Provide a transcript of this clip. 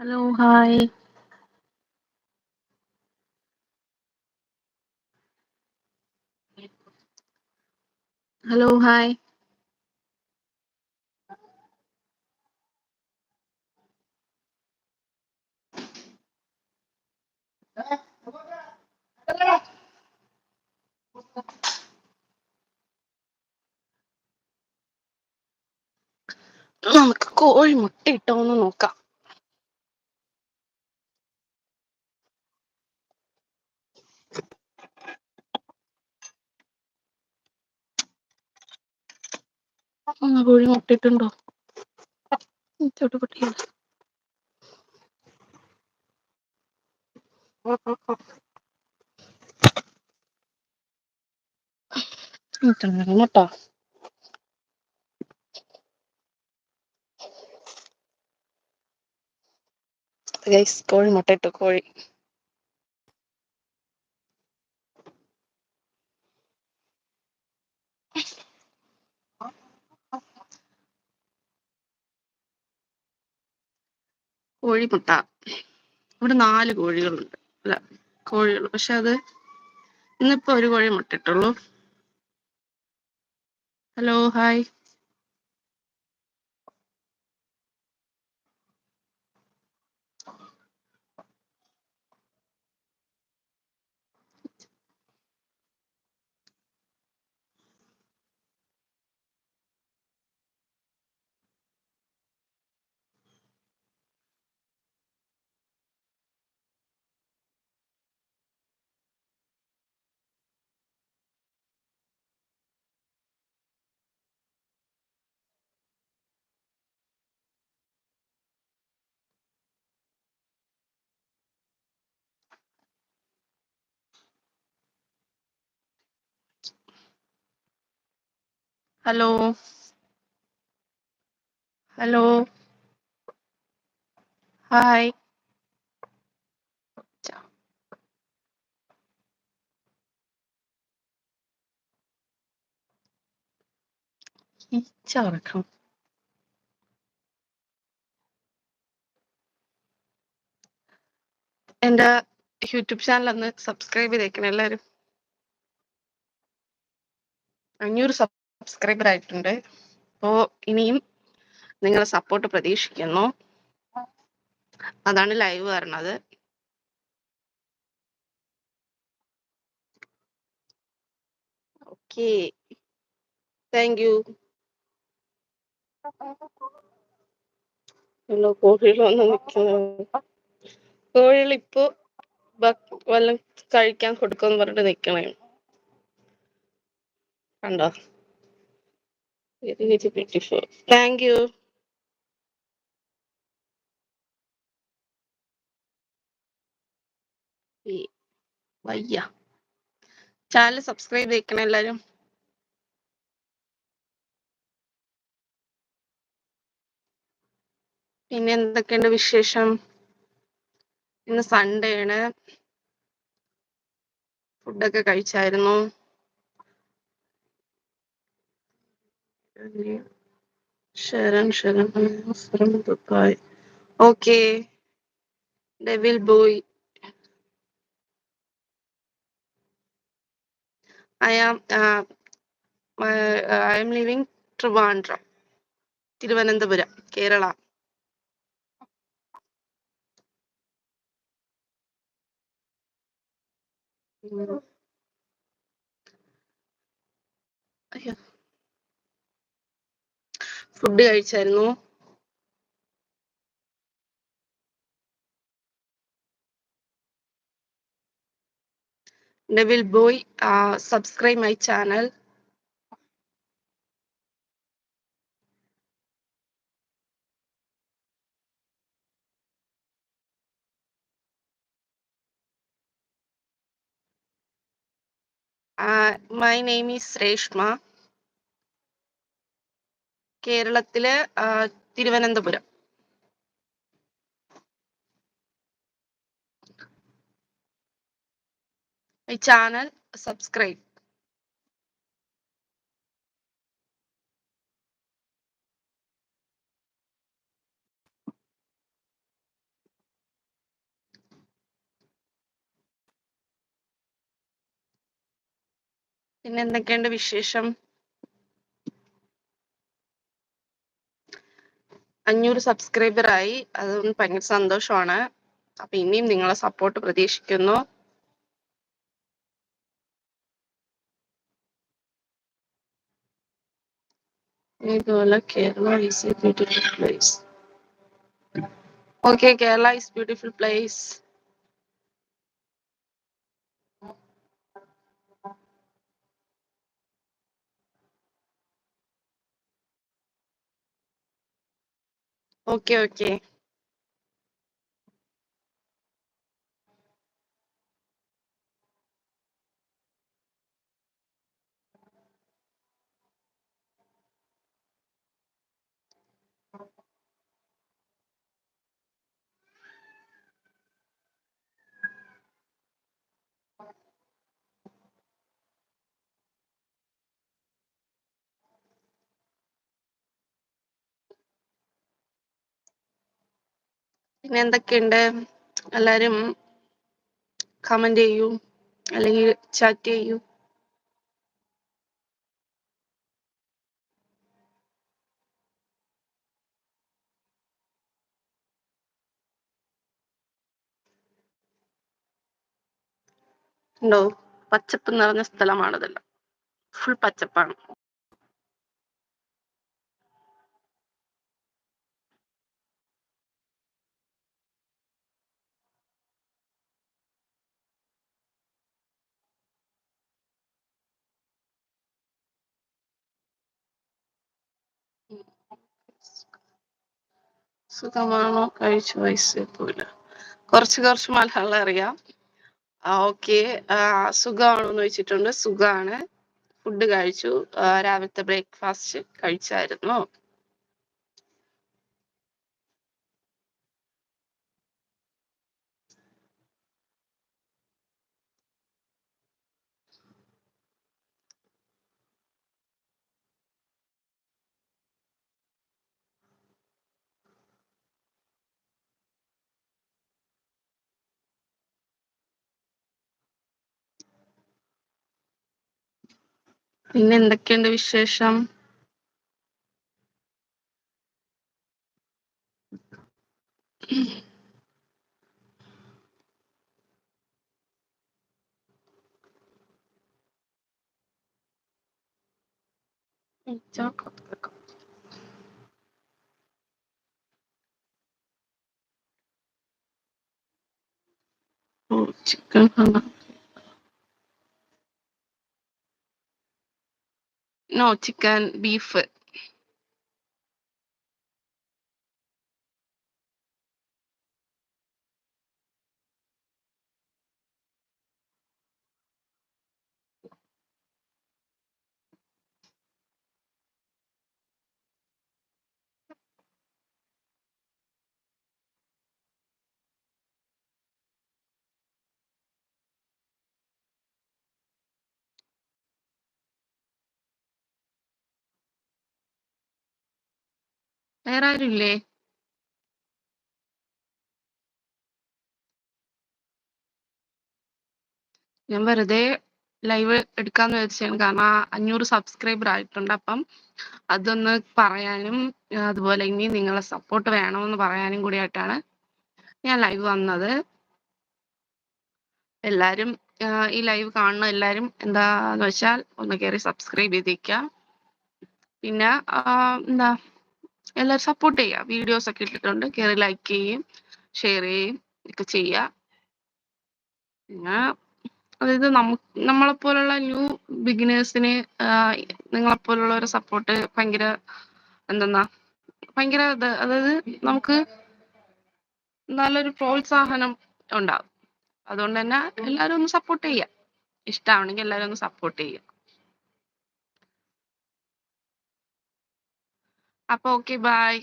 Hello hi hello hi നമുക്ക് കോഴി മുട്ടയിട്ടോന്ന് നോക്കാം ആ കോഴി മുട്ടയിട്ടുണ്ടോ ചോട്ട് പൊട്ടിയത് മുട്ട ഗൈസ് കോഴി മുട്ടയിട്ടു കോഴി. കോഴിമുട്ട. ഇവിടെ നാല് കോഴികളുണ്ട്. അല്ല കോഴികൾ. പക്ഷെ അത് ഇന്നിപ്പോ ഒരു കോഴി മുട്ടയിട്ടുള്ളൂ hello hi hello. Hello. Hi. ഈച്ചറക്കണം എന്റെ യൂട്യൂബ് ചാനൽ ഒന്ന് സബ്സ്ക്രൈബ് ചെയ്തേക്കണം എല്ലാവരും. അഞ്ഞൂറ് സബ്സ്ക്രൈബർ ആയിട്ടുണ്ട്. അപ്പോൾ ഇനിയും നിങ്ങളെ സപ്പോർട്ട് പ്രതീക്ഷിക്കുന്നു. അതാണ് ലൈവ് വരണത് ഓക്കെ താങ്ക് യു കോഴികൾ വന്ന് നിൽക്കുന്നത് കോഴികൾ ഇപ്പോ വല്ലതും കഴിക്കാൻ കൊടുക്കുമെന്ന് പറഞ്ഞിട്ട് നിക്കണേ കണ്ടോ? താങ്ക് യു വയ്യ. ചാനൽ സബ്സ്ക്രൈബ് ചെയ്യിക്കണം എല്ലാരും. പിന്നെ എന്തൊക്കെയുണ്ട് വിശേഷം? ഇന്ന് സൺഡേ ആണ്. ഫുഡൊക്കെ കഴിച്ചായിരുന്നു. Sharan Sharan Dubai. Okay devil boy I am I'm living Trivandrum Thiruvananthapuram Kerala. Food കഴിച്ചായിരുന്നു Neville Boy, uh, subscribe my channel. Uh, my name is Reshma കേരളത്തിലെ തിരുവനന്തപുരം. my channel subscribe പിന്നെന്തൊക്കെയുണ്ട് വിശേഷം? അഞ്ഞൂറ് സബ്സ്ക്രൈബർ ആയി. അതുകൊണ്ട് ഭയങ്കര സന്തോഷമാണ്. അപ്പൊ ഇനിയും നിങ്ങളെ സപ്പോർട്ട് പ്രതീക്ഷിക്കുന്നു. ഇതുപോലെ Kerala is beautiful place okay Kerala is beautiful place okay okay പിന്നെ എന്തൊക്കെയുണ്ട്? എല്ലാരും കമന്റ് ചെയ്യൂ. അല്ലെങ്കിൽ ചാറ്റ് ചെയ്യൂ. ഉണ്ടോ? പച്ചപ്പ് നിറഞ്ഞ സ്ഥലമാണിതെല്ലാം. ഫുൾ പച്ചപ്പാണ്. സുഖമാണോ? കഴിച്ച? വയസ്സേ പോല കുറച്ച് കുറച്ച് മലയാളം അറിയാം. ഓക്കെ. സുഖമാണോ എന്ന് സുഖാണ്. ഫുഡ് കഴിച്ചു. രാവിലത്തെ ബ്രേക്ക്ഫാസ്റ്റ് കഴിച്ചായിരുന്നു. പിന്നെ എന്തൊക്കെയുണ്ട് വിശേഷം? Chicken No, chicken, beef. വേറെ ആരുല്ലേ ഞാൻ വെറുതെ ലൈവ് എടുക്കാന്ന് വെച്ചാണ് കാരണം അഞ്ഞൂറ് സബ്സ്ക്രൈബർ ആയിട്ടുണ്ട്. അപ്പം അതൊന്ന് പറയാനും അതുപോലെ ഇനി നിങ്ങളെ സപ്പോർട്ട് വേണമെന്ന് പറയാനും കൂടി ആയിട്ടാണ് ഞാൻ ലൈവ് വന്നത്. എല്ലാരും ഈ ലൈവ് കാണുന്ന എല്ലാരും എന്താന്ന് വെച്ചാൽ ഒന്ന് കയറി സബ്സ്ക്രൈബ് ചെയ്തേക്കുക പിന്നെ എന്താ എല്ലാവരും സപ്പോർട്ട് ചെയ്യുക. വീഡിയോസ് ഒക്കെ ഇട്ടിട്ടുണ്ട്. കയറി ലൈക്ക് ചെയ്യും ഷെയർ ചെയ്യും ഒക്കെ ചെയ്യുക. പിന്നെ അതായത് നമുക്ക് നമ്മളെപ്പോലുള്ള ന്യൂ ബിഗിനേഴ്സിന് നിങ്ങളെപ്പോലുള്ള ഒരു സപ്പോർട്ട് ഭയങ്കര എന്തെന്നാ ഭയങ്കര അതായത് നമുക്ക് നല്ലൊരു പ്രോത്സാഹനം ഉണ്ടാവും. അതുകൊണ്ട് തന്നെ എല്ലാവരും ഒന്ന് സപ്പോർട്ട് ചെയ്യുക. ഇഷ്ടമാണെങ്കിൽ എല്ലാവരും ഒന്ന് സപ്പോർട്ട് ചെയ്യുക. അപ്പൊ ഓക്കെ ബൈ.